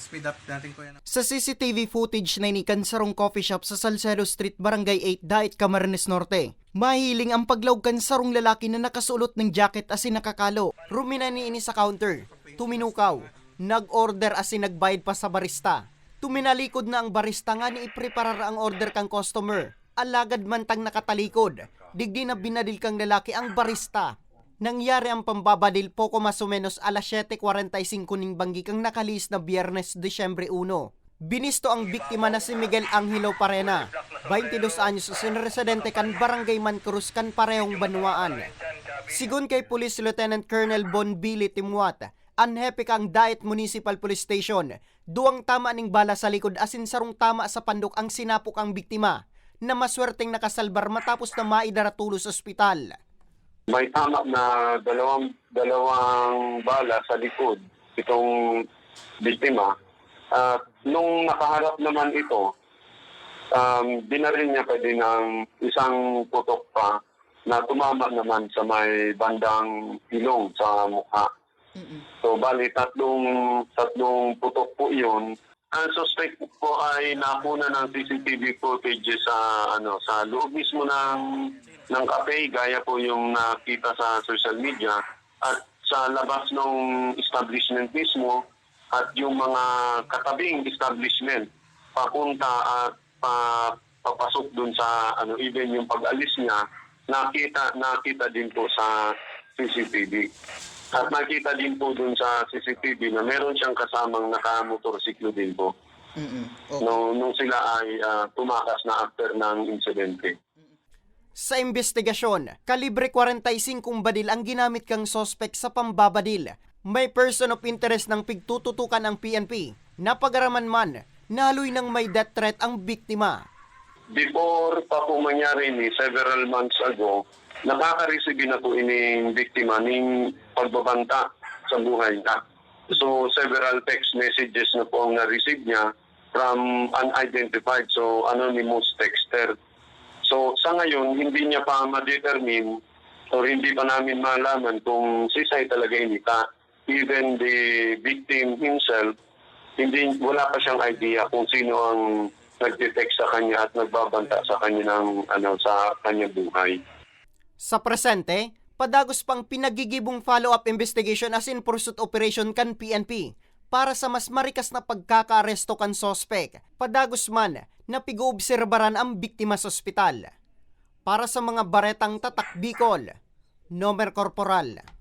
speed up natin kuya. Sa CCTV footage na inikan sa rong coffee shop sa Salcedo Street, Barangay 8, Dait, Camarines Norte. Mahiling ang paglawgan sa rong lalaki na nakasulot ng jacket asin nakakalo. Rumina ni ini sa counter. Tuminukaw. Nag-order asin nagbayad pa sa barista. Tuminalikod na ang barista nga ni ipreparar ang order kang customer. Alagad man tang nakatalikod. Digdi na binadil kang lalaki ang barista. Nangyari ang pambabadil poko mas o menos alas 7.45 ning banggi kang nakalis na biyernes Desyembre 1. Binisto ang biktima na si Miguel Angelo Parena, 22 anyos sin residente kan Barangay Mancruz kan parehong banwaan. Sigun kay Police Lieutenant Colonel Bon Billy Timwat, anhepe kang Diet Municipal Police Station, duwang tama ning bala sa likod asin sarong tama sa pandok ang sinapok ang biktima na maswerteng nakasalbar matapos na maidaratulo sa ospital. May tama na dalawang dalawang bala sa likod itong biktima. At nung nakaharap naman ito, um, binaril niya pa din ng isang putok pa na tumama naman sa may bandang ilong sa mukha. So bali tatlong tatlong putok po 'yun. Ang suspect po ay nakuna ng CCTV footage sa ano sa loob mismo ng ng cafe gaya po yung nakita sa social media at sa labas ng establishment mismo at yung mga katabing establishment papunta at pa, papasok dun sa ano even yung pag-alis niya nakita nakita din po sa CCTV. At nakita din po dun sa CCTV na meron siyang kasamang nakamotorsiklo din po. Nung, nung sila ay ah, tumakas na after ng insidente. Sa investigasyon, kalibre 45 badil ang ginamit kang sospek sa pambabadil. May person of interest ng pigtututukan ang PNP. Napagaraman man, naloy ng may death threat ang biktima. Before pa po mangyari ni several months ago, nakaka-receive na po ining biktima ng pagbabanta sa buhay niya. So several text messages na po ang na-receive niya from unidentified, so anonymous texter. So sa ngayon, hindi niya pa ma-determine or hindi pa namin malaman kung si Sai talaga inita. Even the victim himself, hindi wala pa siyang idea kung sino ang nagde-text sa kanya at nagbabanta sa kanya ng ano sa kanyang buhay. Sa presente, padagos pang pinagigibong follow-up investigation as in pursuit operation kan PNP para sa mas marikas na pagkakaaresto kan sospek. Padagos man na pig-oobserbaran ang biktima sa ospital. Para sa mga baretang tatak Bicol, Nomer Corporal.